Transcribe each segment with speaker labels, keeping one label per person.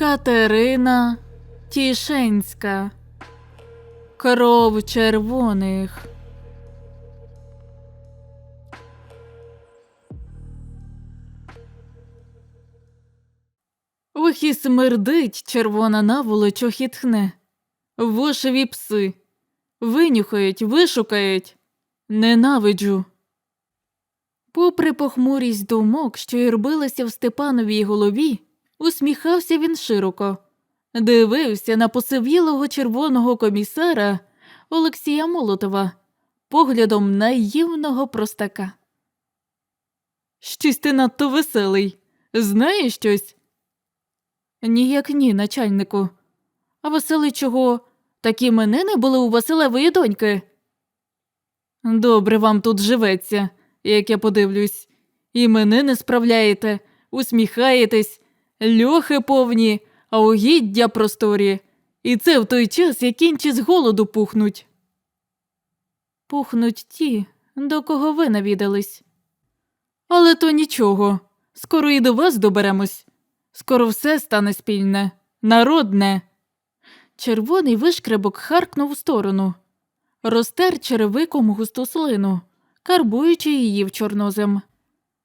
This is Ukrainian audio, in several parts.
Speaker 1: Катерина Тішенська. Кров червоних. Ох і смердить червона наволочох і тхне. Вошеві пси. Винюхають, вишукають. Ненавиджу. Попри похмурість думок, що юрбилися в Степановій голові, усміхався він широко, дивився на посивілого червоного комісара Олексія Молотова поглядом наївного простака. Щось ти надто веселий. Знаєш щось? Ніяк ні, начальнику. А веселий чого? Такі мене були у Василевої доньки. Добре вам тут живеться, як я подивлюсь. І мене не справляєте, усміхаєтесь, льохи повні, а угіддя просторі. І це в той час, як інші з голоду пухнуть. Пухнуть ті, до кого ви навідались. Але то нічого. Скоро і до вас доберемось. Скоро все стане спільне, народне. Червоний вишкребок харкнув у сторону, розтер черевиком густу слину, карбуючи її в чорнозем.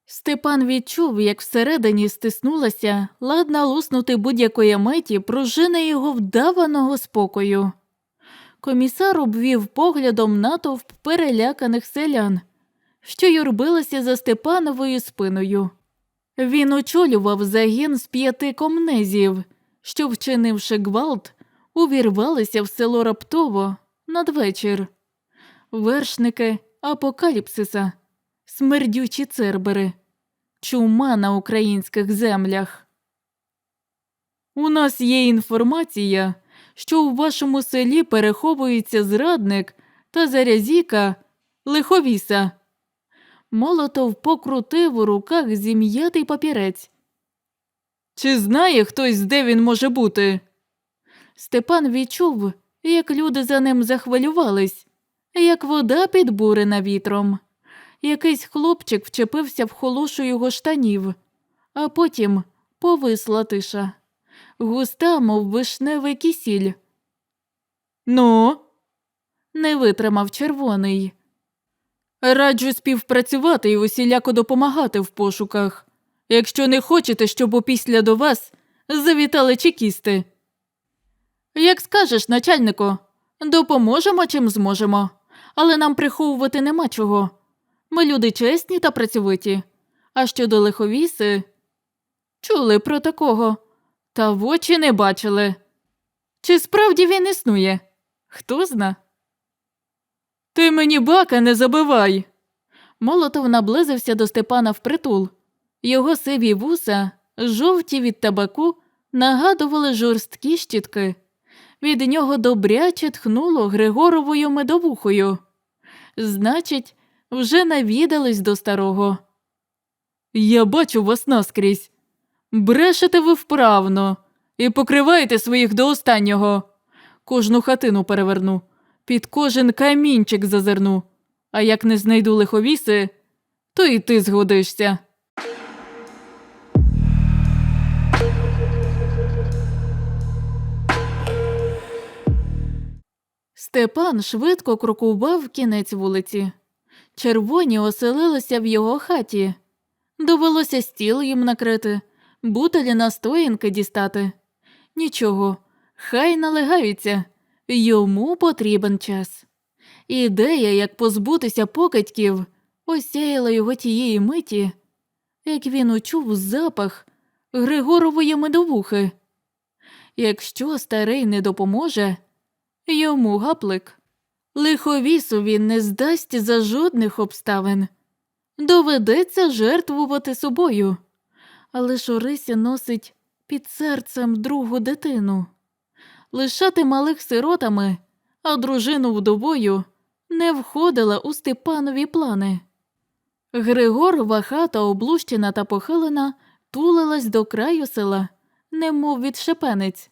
Speaker 1: Степан відчув, як всередині стиснулася, ладна луснути будь-якої меті пружина його вдаваного спокою. Комісар обвів поглядом натовп переляканих селян, що юрбилися за Степановою спиною. Він очолював загін з п'яти комнезів, що, вчинивши гвалт, увірвалися в село раптово надвечір. Вершники апокаліпсиса, смердючі цербери, чума на українських землях. У нас є інформація, що у вашому селі переховується зрадник та зарязіка лиховіса. Молотов покрутив у руках зім'ятий папірець. Чи знає хтось, де він може бути? Степан відчув, як люди за ним захвилювались, як вода підбурена вітром. Якийсь хлопчик вчепився в холошу його штанів, а потім повисла тиша. Густа, мов вишневий кисіль. Ну, не витримав червоний. Раджу співпрацювати і усіляко допомагати в пошуках, якщо не хочете, щоб опісля до вас завітали чекісти. Як скажеш, начальнику, допоможемо чим зможемо, але нам приховувати нема чого. Ми люди чесні та працьовиті. А щодо лиховіси, чули про такого, та в очі не бачили. Чи справді він існує? Хто зна? Ти мені бака не забивай. Молотов наблизився до Степана впритул. Його сиві вуса, жовті від табаку, нагадували жорсткі щітки. Від нього добряче тхнуло Григоровою медовухою. Значить, вже навідались до старого. Я бачу вас наскрізь. Брешете ви вправно і покриваєте своїх до останнього. Кожну хатину переверну, під кожен камінчик зазирну, а як не знайду лиховіси, то і ти згодишся. Степан швидко крокував кінець вулиці. Червоні оселилися в його хаті. Довелося стіл їм накрити, бутелі настоянки дістати. Нічого, хай налегаються, йому потрібен час. Ідея, як позбутися покидьків, осяяла його тієї миті, як він учув запах Григорової медовухи. Якщо старий не допоможе, йому гаплик. Лиховісу він не здасть за жодних обставин. Доведеться жертвувати собою. Але ж Орися носить під серцем другу дитину. Лишати малих сиротами, а дружину вдовою не входила у Степанові плани. Григорова хата, облущена та похилена, тулилась до краю села, немов від шепенець.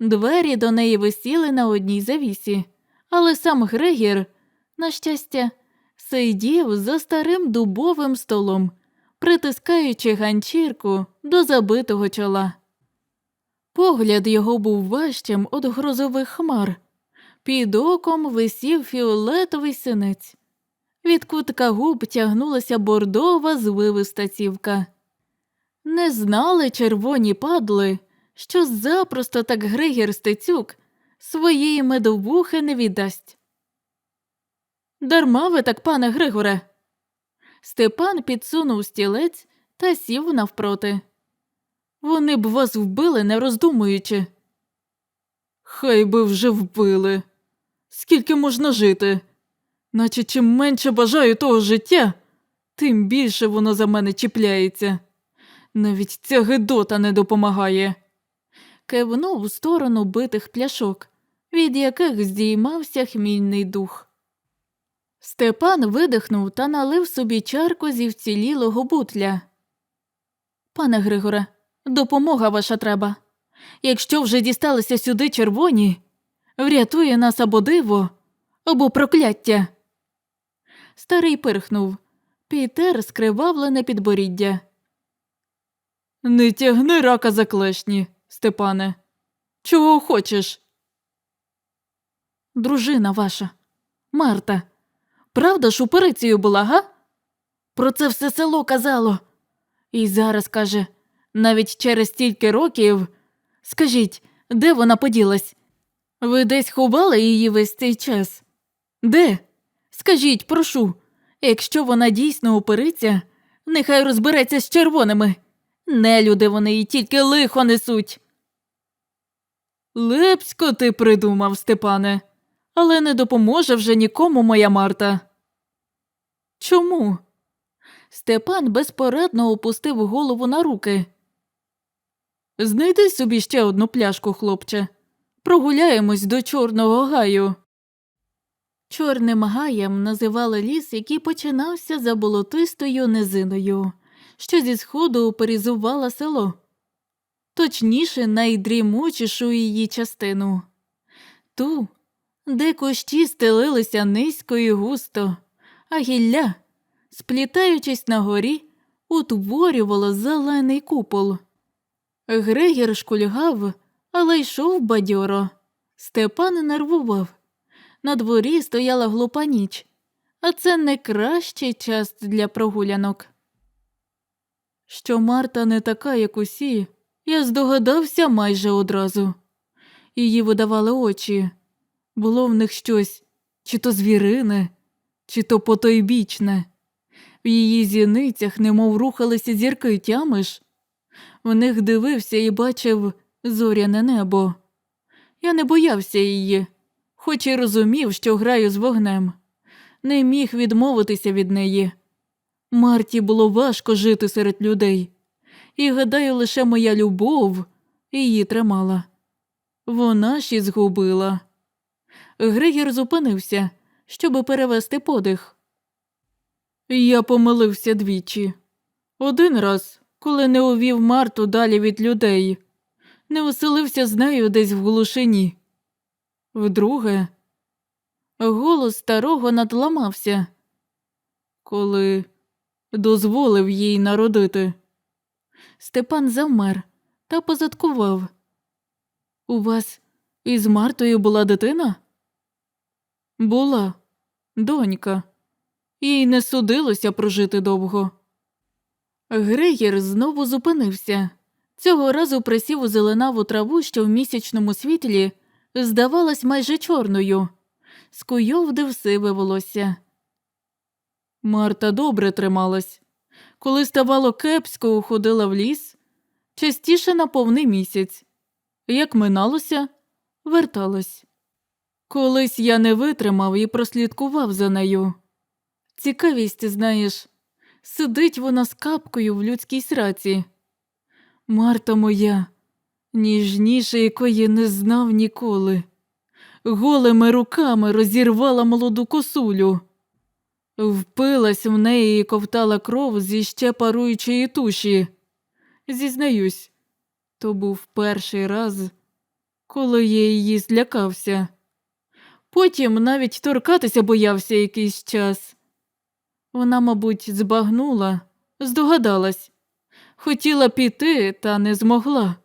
Speaker 1: Двері до неї висіли на одній завісі, але сам Грегір, на щастя, сидів за старим дубовим столом, притискаючи ганчірку до забитого чола. Погляд його був важчим від грозових хмар. Під оком висів фіолетовий синець. Від кутка губ тягнулася бордова звивиста цівка. Не знали червоні падли, що запросто так Григір Стецюк своєї медовухи не віддасть. Дарма ви так, пане Григоре. Степан підсунув стілець та сів навпроти. Вони б вас вбили, не роздумуючи. Хай би вже вбили. Скільки можна жити? Наче чим менше бажаю того життя, тим більше воно за мене чіпляється. Навіть ця гидота не допомагає. Кивнув у сторону битих пляшок, від яких здіймався хмільний дух. Степан видихнув та налив собі чарку зі вцілілого бутля. Пане Григоре, допомога ваша треба. Якщо вже дісталися сюди червоні, врятує нас або диво, або прокляття. Старий пирхнув, Пітер скривавлене підборіддя. Не тягни рака за клешні, Степане. Чого хочеш? Дружина ваша, Марта, правда ж уперицею була, га? Про це все село казало. І зараз каже, навіть через стільки років. Скажіть, де вона поділась? Ви десь ховали її весь цей час? Де? Скажіть, прошу, якщо вона дійсно опериться, нехай розбереться з червоними. Нелюди вони і тільки лихо несуть. Лепсько ти придумав, Степане, але не допоможе вже нікому моя Марта. Чому? Степан безпорадно опустив голову на руки. Знайди собі ще одну пляшку, хлопче. Прогуляємось до Чорного гаю. Чорним гаєм називали ліс, який починався за болотистою низиною, що зі сходу оперізувала село, точніше, найдрімучішу її частину ту, де кущі стелилися низько і густо, а гілля, сплітаючись на горі, утворювало зелений купол. Грегір шкульгав, але йшов бадьоро. Степан нервував. На дворі стояла глупа ніч, а це не кращий час для прогулянок. Що Марта не така, як усі, я здогадався майже одразу. Її видавали очі. Було в них щось чи то звірине, чи то потойбічне. В її зіницях немов рухалися зірки тямиш. В них дивився і бачив зоряне небо. Я не боявся її, хоч і розумів, що граю з вогнем. Не міг відмовитися від неї. Марті було важко жити серед людей, і, гадаю, лише моя любов її тримала. Вона ж і згубила. Григір зупинився, щоби перевести подих. Я помилився двічі. Один раз, коли не увів Марту далі від людей, не оселився з нею десь в глушині. Вдруге, голос старого надламався, коли дозволив їй народити. Степан завмер та позадкував. У вас із Мартою була дитина? Була, донька. Їй не судилося прожити довго. Грегір знову зупинився. Цього разу присів у зеленаву траву, що в місячному світлі здавалась майже чорною, скуйовдив сиве волосся. Марта добре трималась. Коли ставало кепсько, уходила в ліс, частіше на повний місяць. Як миналося, верталась. Колись я не витримав і прослідкував за нею. Цікавість, знаєш, сидить вона з капкою в людській сраці. Марта моя, ніжніше якої не знав ніколи, голими руками розірвала молоду косулю, впилась в неї і ковтала кров зі ще паруючої туші. Зізнаюсь, то був перший раз, коли я її злякався. Потім навіть торкатися боявся якийсь час. Вона, мабуть, збагнула, здогадалась, хотіла піти, та не змогла.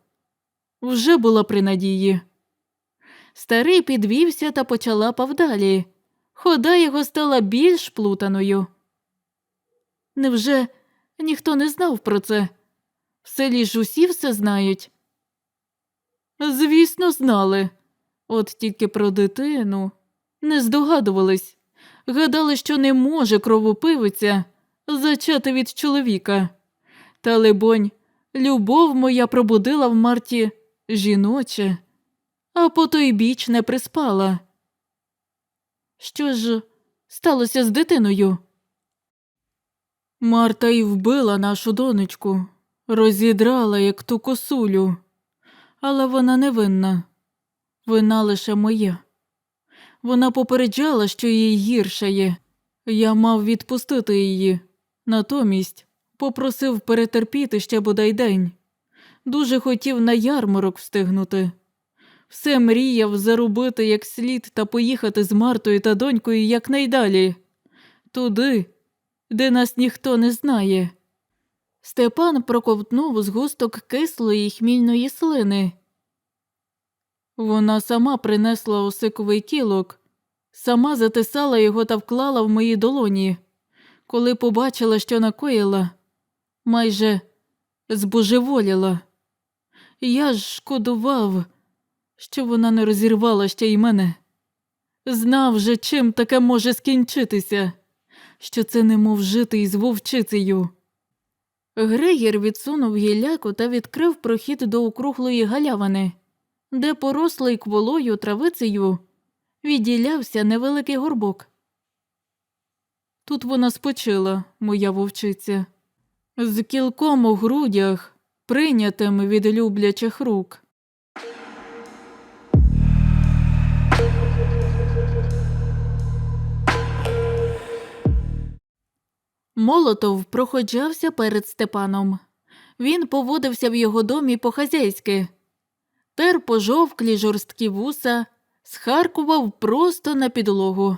Speaker 1: вже була при надії. Старий підвівся та почалапав далі. Хода його стала більш плутаною. Невже ніхто не знав про це? В селі ж усі все знають. Звісно, знали. От тільки про дитину не здогадувались. Гадали, що не може кровопивиця зачати від чоловіка. Та, либонь, любов моя пробудила в Марті жіноче, а по той біч не приспала. Що ж сталося з дитиною? Марта й вбила нашу донечку, розідрала, як ту косулю, але вона не винна, вина лише моя. Вона попереджала, що їй гірше є. Я мав відпустити її. Натомість попросив перетерпіти ще бодай день. Дуже хотів на ярмарок встигнути. Все мріяв заробити як слід та поїхати з Мартою та донькою якнайдалі. Туди, де нас ніхто не знає. Степан проковтнув згусток кислої хмільної слини. Вона сама принесла осиковий кілок, сама затисала його та вклала в мої долоні. Коли побачила, що накоїла, майже збожеволіла. Я ж шкодував, що вона не розірвала ще й мене. Знав же, чим таке може скінчитися, що це немов жити із вовчицею. Грегір відсунув гілляку та відкрив прохід до округлої галявини, де порослий кволою травицею відділявся невеликий горбок. Тут вона спочила, моя вовчиця, з кілком у грудях, прийнятим від люблячих рук. Молотов проходжався перед Степаном. Він поводився в його домі по-хазяйськи. Тер пожовклі жорсткі вуса, схаркував просто на підлогу.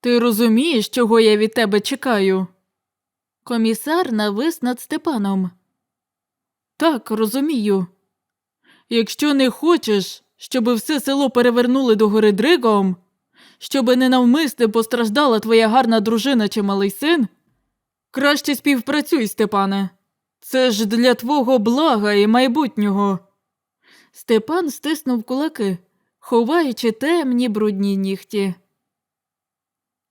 Speaker 1: Ти розумієш, чого я від тебе чекаю? Комісар навис над Степаном. Так, розумію. Якщо не хочеш, щоб все село перевернули до гори дригом, щоби ненавмисне постраждала твоя гарна дружина чи малий син, краще співпрацюй, Степане. Це ж для твого блага і майбутнього. Степан стиснув кулаки, ховаючи темні брудні нігті.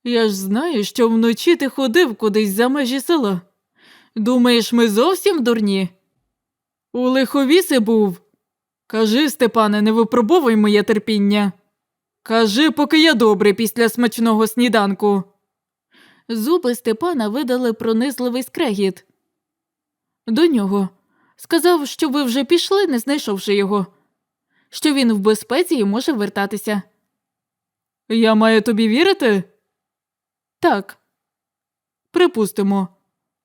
Speaker 1: Я ж знаю, що вночі ти ходив кудись за межі села. Думаєш, ми зовсім дурні? У лиховіси був. Кажи, Степане, не випробовуй моє терпіння. Кажи, поки я добрий після смачного сніданку. Зуби Степана видали пронизливий скрегіт. До нього. Сказав, що ви вже пішли, не знайшовши його, що він в безпеці і може вертатися. Я маю тобі вірити? Так. Припустимо.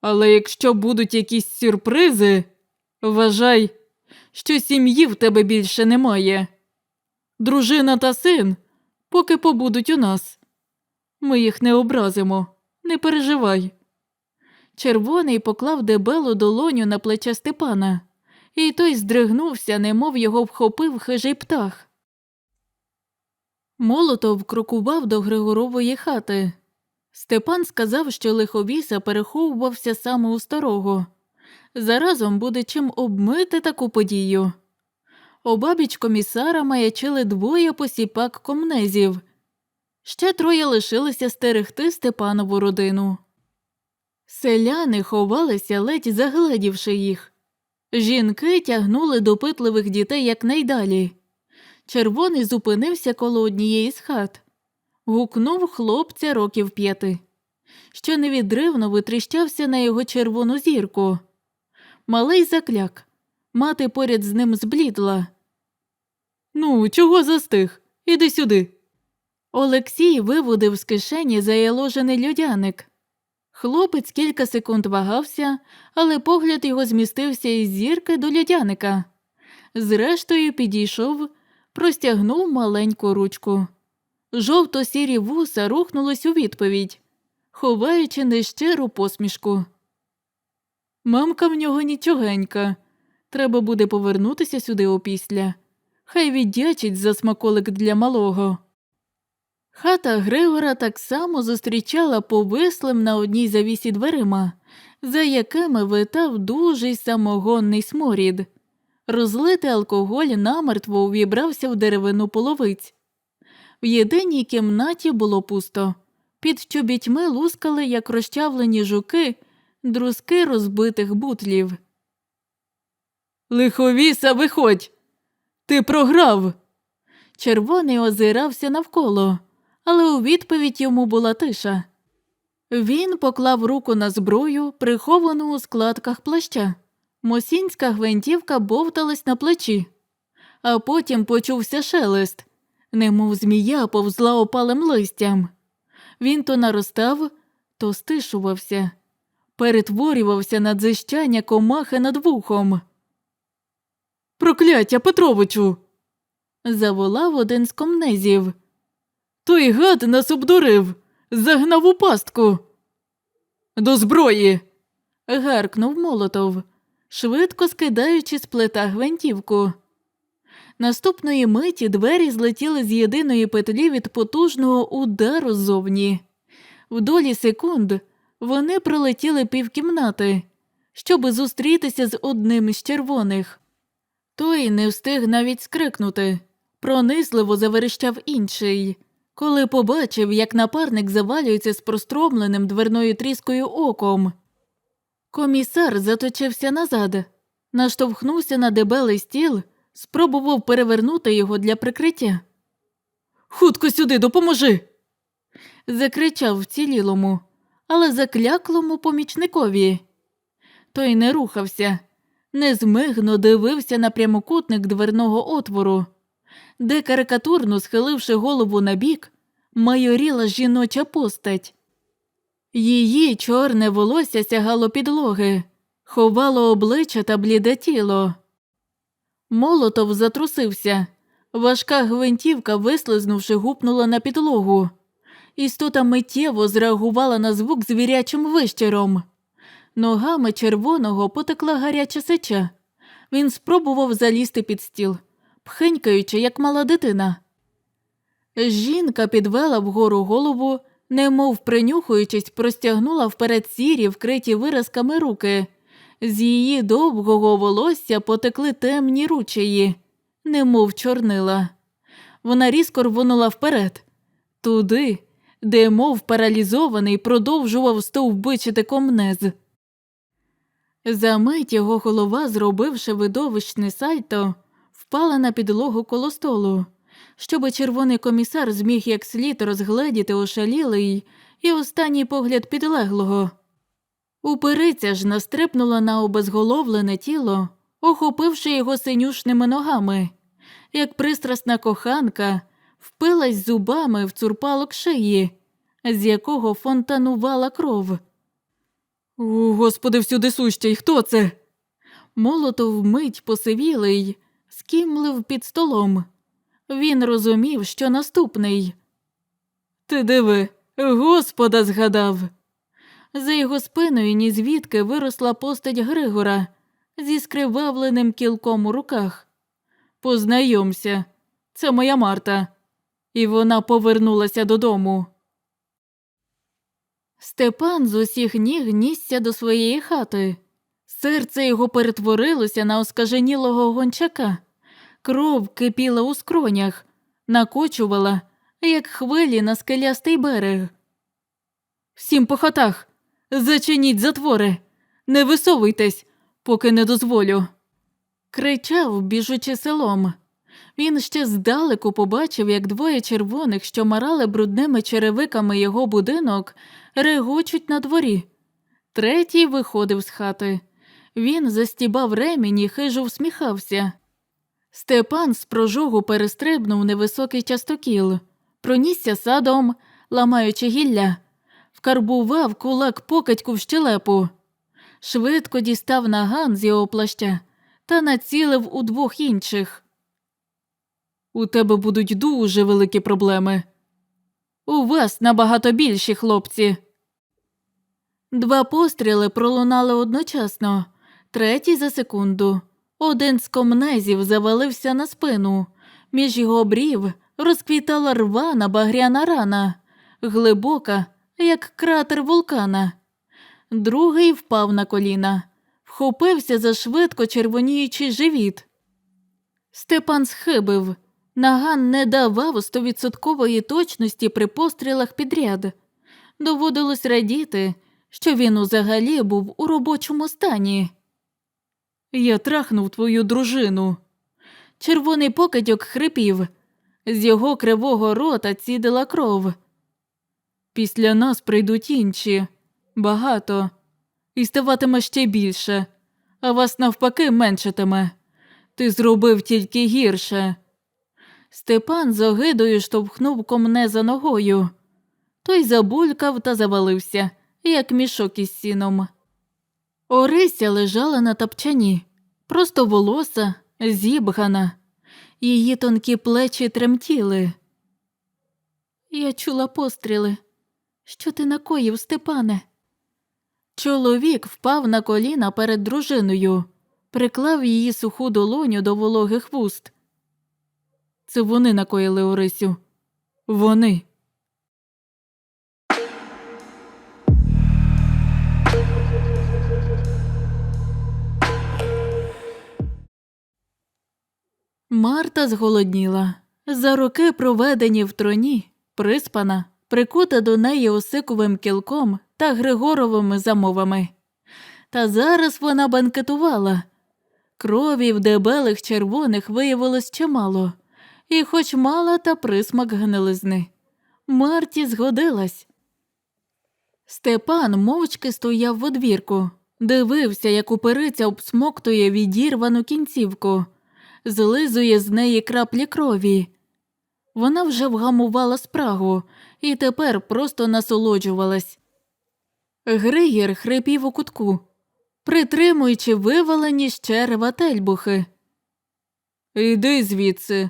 Speaker 1: Але якщо будуть якісь сюрпризи, вважай, що сім'ї в тебе більше немає. Дружина та син поки побудуть у нас. Ми їх не образимо, не переживай. Червоний поклав дебелу долоню на плече Степана, і той здригнувся, немов його вхопив хижий птах. Молотов крокував до Григорової хати. Степан сказав, що лиховіса переховувався саме у старого. Заразом буде чим обмити таку подію. Обабіч комісара маячили двоє посіпак комнезів. Ще троє лишилися стерегти Степанову родину. Селяни ховалися, ледь загледівши їх. Жінки тягнули допитливих дітей якнайдалі. Червоний зупинився коло однієї з хат, гукнув хлопця років п'яти, що невідривно витріщався на його червону зірку. Малий закляк, мати поряд з ним зблідла. Ну, чого застиг? Іди сюди. Олексій виводив з кишені заяложений льодяник. Хлопець кілька секунд вагався, але погляд його змістився із зірки до льодяника. Зрештою підійшов, простягнув маленьку ручку. Жовто-сірі вуса рухнулись у відповідь, ховаючи нещиру посмішку. Мамка в нього нічогенька, Треба буде повернутися сюди опісля. Хай віддячить за смаколик для малого. Хата Григора так само зустрічала повислим на одній завісі дверима, за якими витав дужий самогонний сморід. Розлитий алкоголь намертво увібрався в деревину половиць. В єдиній кімнаті було пусто. Під чобітьми лускали, як розчавлені жуки, друзки розбитих бутлів. Лиховіса, виходь! Ти програв. Червоний озирався навколо, але у відповідь йому була тиша. Він поклав руку на зброю, приховану у складках плаща. Мосінська гвинтівка бовталась на плечі, а потім почувся шелест, немов змія повзла опалим листям. Він то наростав, то стишувався, перетворювався на дзищання комахи над вухом. Прокляття Петровичу. заволав один з комнезів. Той гад нас обдурив, загнав у пастку. До зброї. гаркнув молотов, швидко скидаючи з плита гвинтівку. Наступної миті двері злетіли з єдиної петлі від потужного удару ззовні. В долі секунд вони пролетіли півкімнати, щоби зустрітися з одним із червоних. Той не встиг навіть скрикнути. Пронизливо заверещав інший, коли побачив, як напарник завалюється з простромленим дверною тріскою оком. Комісар заточився назад, наштовхнувся на дебелий стіл, спробував перевернути його для прикриття. Хутко сюди допоможи. закричав вцілілому, але закляклому помічникові. Той не рухався, незмигно дивився на прямокутник дверного отвору, де карикатурно схиливши голову на бік, майоріла жіноча постать. Її чорне волосся сягало підлоги, ховало обличчя та бліде тіло. Молотов затрусився. Важка гвинтівка, вислизнувши, гупнула на підлогу. Істота миттєво зреагувала на звук звірячим вищером. Ногами червоного потекла гаряча сеча. Він спробував залізти під стіл, пхенькаючи, як мала дитина. Жінка підвела вгору голову, немов принюхуючись, простягнула вперед сірі, вкриті виразками руки. З її довгого волосся потекли темні ручеї, немов чорнила. Вона різко рвонула вперед, туди, де, мов паралізований, продовжував стовбичити комнез. Замить його голова, зробивши видовищне сальто, впала на підлогу коло столу, щоби червоний комісар зміг як слід розгледіти ошалілий і останній погляд підлеглого. Упириця ж настрипнула на обезголовлене тіло, охопивши його синюшними ногами, як пристрасна коханка впилась зубами в цурпалок шиї, з якого фонтанувала кров. О, господи, всюди сущий, хто це? Молотов мить посивілий, скімлив під столом. Він розумів, що наступний. Ти диви, господа згадав. За його спиною ні звідки виросла постать Григора зі скривавленим кілком у руках. Познайомся, це моя Марта. І вона повернулася додому. Степан з усіх ніг нісся до своєї хати. Серце його перетворилося на оскаженілого гончака. Кров кипіла у скронях, накочувала, як хвилі на скелястий берег. Всім по хатах. Зачиніть затвори, не висовуйтесь, поки не дозволю. Кричав, біжучи селом. Він ще здалеку побачив, як двоє червоних, що марали брудними черевиками його будинок, регочуть на дворі. Третій виходив з хати. Він застібав ремінь і хижо всміхався. Степан з прожогу перестрибнув невисокий частокіл, пронісся садом, ламаючи гілля, вкарбував кулак покидьку в щелепу, швидко дістав наган з його плаща та націлив у двох інших. У тебе будуть дуже великі проблеми. У вас набагато більші хлопці. Два постріли пролунали одночасно, третій за секунду. Один з комнезів завалився на спину, між його брів розквітала рвана багряна рана, глибока, як кратер вулкана. Другий впав на коліна, вхопився за швидко червоніючий живіт. Степан схибив. Наган не давав стовідсоткової точності при пострілах підряд. Доводилось радіти, що він узагалі був у робочому стані. Я трахнув твою дружину. Червоний покидьок хрипів, з його кривого рота цідила кров. Після нас прийдуть інші, багато, і ставатиме ще більше, а вас навпаки меншатиме. Ти зробив тільки гірше. Степан з огидою штовхнув комне за ногою. Той забулькав та завалився, як мішок із сіном. Орися лежала на тапчані, просто волоса, зібгана, її тонкі плечі тремтіли. Я чула постріли. Що ти накоїв, Степане? Чоловік впав на коліна перед дружиною, приклав її суху долоню до вологих вуст. Це вони накоїли Орисю. Вони. Марта зголодніла. За роки, проведені в троні, приспана, прикута до неї осиковим кілком та Григоровими замовами. Та зараз вона банкетувала. Крові в дебелих червоних виявилось чимало, і хоч мала та присмак гнилизни. Марті згодилась. Степан мовчки стояв в одвірку, дивився, як упериця обсмоктує відірвану кінцівку, злизує з неї краплі крові. Вона вже вгамувала спрагу і тепер просто насолоджувалась. Григір хрипів у кутку, притримуючи вивалені з черева тельбухи. Іди звідси.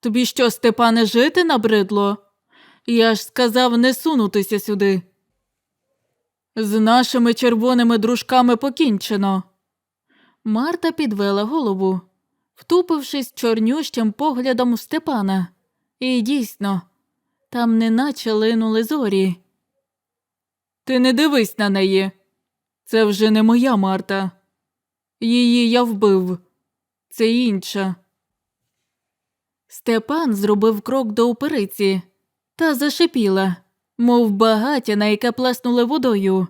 Speaker 1: Тобі що, Степане, жити набридло? Я ж сказав не сунутися сюди. З нашими червоними дружками покінчено. Марта підвела голову, втупившись чорнющим поглядом в Степана. І дійсно, там неначе линули зорі. Ти не дивись на неї. Це вже не моя Марта. Її я вбив. Це інша. Степан зробив крок до опериці та зашипіла, мов багаття, на яке плеснули водою.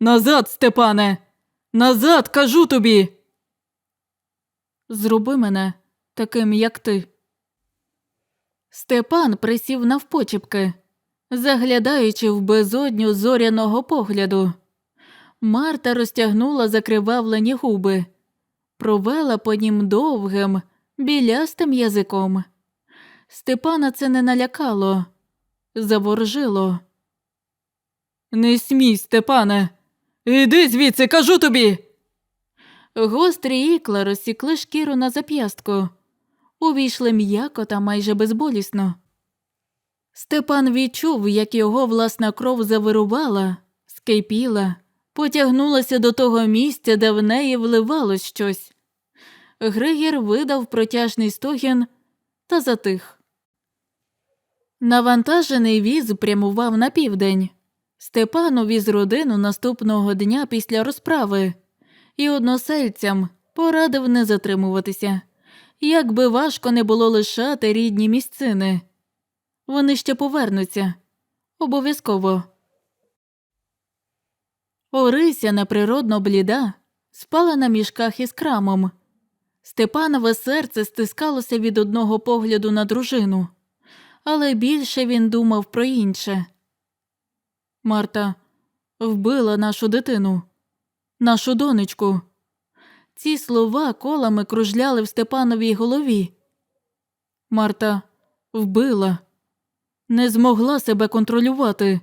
Speaker 1: Назад, Степане, назад, кажу тобі. Зроби мене таким, як ти. Степан присів навпочіпки, заглядаючи в безодню зоряного погляду. Марта розтягнула закривавлені губи, провела по нім довгим, білястим язиком. Степана це не налякало, заворжило. Не смій, Степане, іди звідси, кажу тобі. Гострі ікла розсікли шкіру на зап'ястку, увійшли м'яко та майже безболісно. Степан відчув, як його власна кров завирувала, скипіла, потягнулася до того місця, де в неї вливалось щось. Григір видав протяжний стогін та затих. Навантажений віз прямував на південь. Степан увіз родину наступного дня після розправи і односельцям порадив не затримуватися, як би важко не було лишати рідні місцини. Вони ще повернуться обов'язково. Орися неприродно бліда, спала на мішках із крамом. Степанове серце стискалося від одного погляду на дружину, але більше він думав про інше. Марта вбила нашу дитину, нашу донечку. Ці слова колами кружляли в Степановій голові. Марта вбила, не змогла себе контролювати,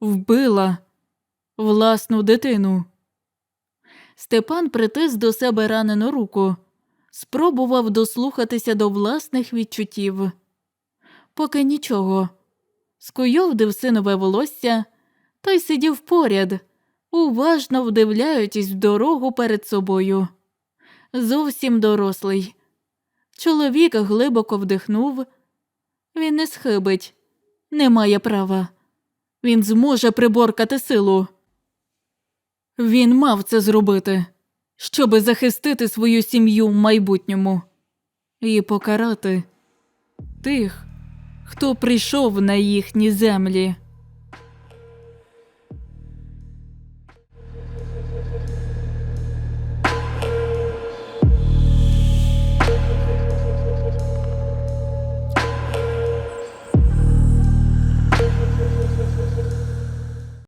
Speaker 1: вбила власну дитину. Степан притис до себе ранену руку, спробував дослухатися до власних відчуттів. Поки нічого. Скуйовдив синове волосся, той сидів поряд, уважно вдивляючись в дорогу перед собою. зовсім дорослий. Чоловік глибоко вдихнув. Він не схибить, не має права. Він зможе приборкати силу. Він мав це зробити, щоби захистити свою сім'ю в майбутньому і покарати тих, хто прийшов на їхні землі.